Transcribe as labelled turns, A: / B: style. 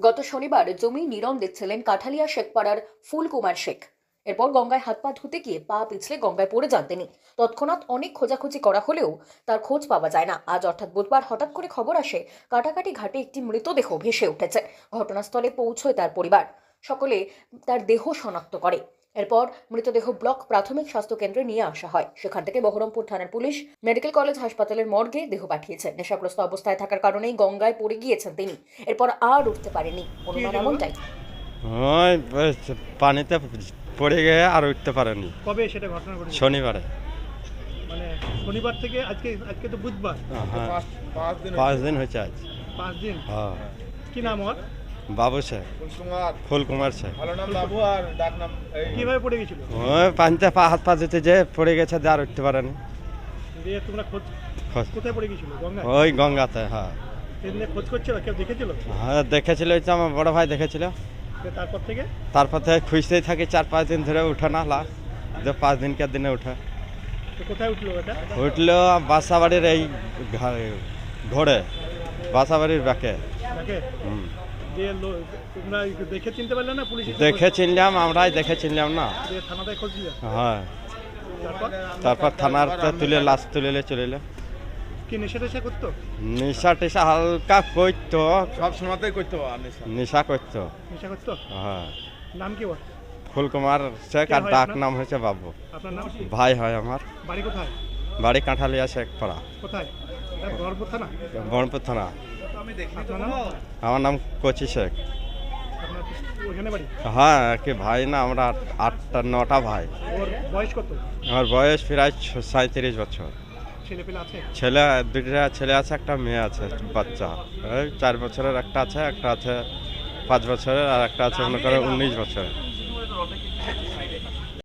A: গত শনিবার জমি নিরন দেখছিলেন কাঠালিয়া শেখপাড়ার ফুলকুমার শেখ। এরপর গঙ্গায় হাত পা ধুতে গিয়ে পা পিছলে গঙ্গায় পড়ে যান তিনি। তৎক্ষণাৎ অনেক খোঁজাখুঁজি করা হলেও তার খোঁজ পাওয়া যায় না। আজ অর্থাৎ বুধবার হঠাৎ করে খবর আসে, কাটাকাটি ঘাটে একটি মৃতদেহ ভেসে উঠেছে। ঘটনাস্থলে পৌঁছয় তার পরিবার। সকলে তার দেহ শনাক্ত করে। এরপর মৃতদেহ ব্লক প্রাথমিক স্বাস্থ্য কেন্দ্রে নিয়ে আসা হয়। সেখান থেকে বহরমপুর থানার পুলিশ মেডিকেল কলেজ হাসপাতালের মর্গে দেহ পাঠিয়েছে। নেশাগ্রস্ত অবস্থায় থাকার কারণেই গঙ্গায় পড়ে গিয়েছেন তিনি। এরপর আর উঠতে পারেনি। অনুমান এমনটাই।
B: পানিতে পড়ে গিয়ে আর উঠতে পারেনি।
C: কবে সেটা ঘটনা ঘটেছে?
B: শনিবারে।
C: মানে শনিবার থেকে আজকে আজকে তো বুধবার।
B: হ্যাঁ পাঁচ দিন হয়েছে আজ।
C: পাঁচ দিন?
B: হ্যাঁ।
C: কি নাম ওর?
B: বাবু শেখ
D: কুমার
B: ফুলকুমার শেখ
D: ভালো নাম বাবু আর ডাক নাম এই।
C: কীভাবে পড়ে গেছিল?
B: ওই পানিতে পা হাত পা যে পড়ে গেছে যে আর উঠতে পারেনি।
C: দিয়ে তোমরা খোঁজ
B: খোঁজ-
C: কোথায় পড়ে গেছিল?
B: ওই গঙ্গাতে হ্যাঁ।
C: দেখেছিল?
B: হ্যাঁ দেখেছিল ওই তো আমার বড় ভাই দেখেছিল।
C: তারপর থেকে?
B: তারপর থেকে খুঁজতেই থাকি চার পাঁচ দিন ধরে উঠে না লাস্ট যে পাঁচ দিনকার দিনে উঠে।
C: কোথায় উঠল এটা
B: উঠল বাসাবাড়ির এই ঘা- ঘোড়ে বাসাবাড়ির ব্যাকে হুম।
C: দেখে চিনতে পারলে না পুলিশ
B: দেখে চিনলাম আমরাই দেখে চিনলাম না।
C: থানাতে খোঁজ
B: হ্যাঁ।
C: তারপর?
B: তারপর থানার তুলে লাশ তুলে চলে এলো।
C: কি নেশা টেশা করতো?
B: নেশা টেশা হালকা করতো।
D: সব সময়তেই করতে
B: নেশা। করতো।
C: নেশা করতো?
B: হ্যাঁ।
C: নাম কি ওর?
B: ফুলকুমার শেখ আর ডাক নাম হয়েছে বাবু।
C: আপনার নাম
B: ভাই হয় আমার।
C: বাড়ি কোথায়?
B: বাড়ি কাঁঠালিয়া শেখ পাড়া
C: কোথায়? এটা থানা?
B: বহরমপুর থানা। আমার নাম কচি শেখ। হ্যাঁ কি ভাই না আমরা আটটা নটা ভাই। আমার বয়স প্রায় সাঁত্রিশ বছর।
C: ছেলে আছে?
B: ছেলে আছে একটা মেয়ে আছে বাচ্চা। চার বছরের একটা আছে একটা আছে পাঁচ বছরের আর একটা আছে মনে করে উনিশ বছরের।